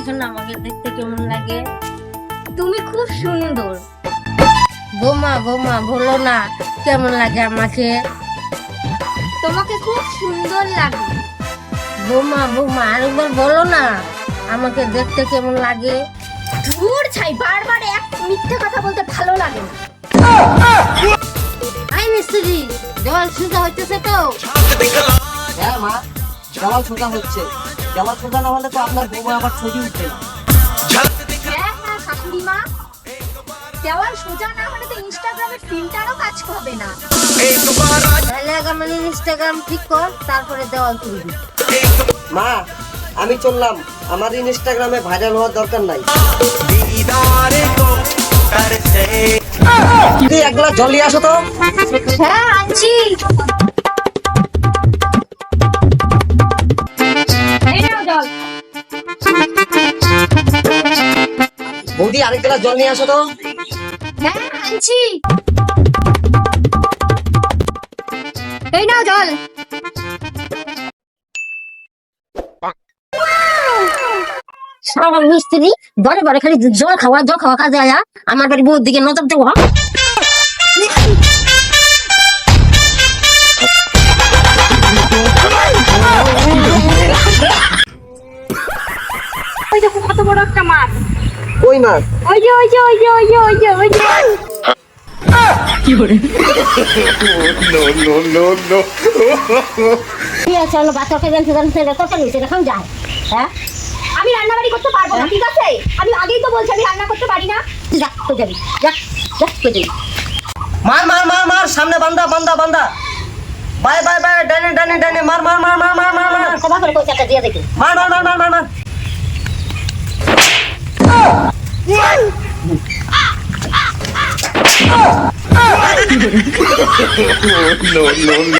দেখো না আমাকে দেখতে কেমন লাগে? তুমি খুব সুন্দর। বোমা বোমা বলো না কেমন লাগে আমাকে? তোমাকে খুব সুন্দর লাগে। বোমা বোমা আরেকবার বলো না আমাকে দেখতে কেমন লাগে? ধুর ছাই বারবার এক মিথ্যে কথা বলতে ভালো লাগে না। আই মিস্ত্রি দেওয়াল সুজা হইতেছে তো। হ্যাঁ মা দেওয়াল সোজা হচ্ছে। দেওয়াল সোজা না হলে তো আপনার বউ আবার ছবি উঠবে না। হ্যাঁ হ্যাঁ শাশুড়ি মা দেওয়াল সোজা না হলে তো ইনস্টাগ্রামে ফিল্টারও কাজ করবে না। তাহলে আগে আমার ইনস্টাগ্রাম ঠিক কর তারপরে দেওয়াল তুলবি। মা আমি চললাম। আমার ইনস্টাগ্রামে ভাইরাল হওয়ার দরকার নাই। তুই এক গ্লাস জল নিয়ে আসো তো। হ্যাঁ আনছি। বৌদি, আরেক গ্লাস জল নিয়ে আসো তো। হ্যাঁ আনছি। এই নাও জল। সারা মিস্ত্রি বড় বড় খালি জল খাওয়া জল খাওয়া কাজে আয়া। আমার বাড়ি বউর দিকে নজর দেওয়া ওই মাছ ওই যে ওই যে ওই যে ওই যে ওই যে ওই যে ঠিক আছে চলো বাচ্চা খেয়ে জানতে জানতে দেখান যায় হ্যাঁ আমি রান্না বাড়ি করতে পারব না ঠিক আছে আমি আগেই তো বলছি আমি রান্না করতে পারি না যা তো যাবি যা যা তো যাবি মার মার মার মার সামনে বান্দা বান্দা বান্দা বাই বাই বাই ডানে ডানে ডানে মার মার মার মার মার মার মার কবা করে কই চাকা দিয়ে দেখি মার মার মার মার মার মার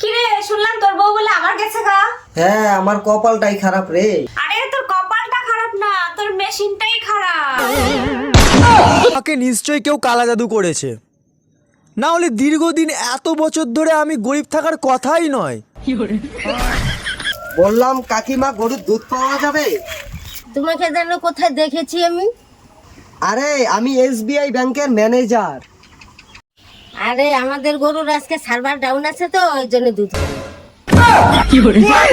কিরে শুনলাম তোর বউ বলে আমার গেছে গা। হ্যাঁ আমার কপালটাই খারাপ রে। আরে তোর কপালটা খারাপ না তোর মেশিনটাই খারাপ। আমাকে নিশ্চয়ই কেউ কালা জাদু করেছে। না হলে দীর্ঘদিন এত বছর ধরে আমি গরিব থাকার কথাই নয়। বললাম কাকিমা গরুর দুধ পাওয়া যাবে? তোমাকে যেন কোথায় দেখেছি আমি? আরে আমি এসবিআই ব্যাংকের ম্যানেজার। আরে আমাদের গরুর আজকে সার্ভার ডাউন আছে তো ওই জন্য দুধ খাই।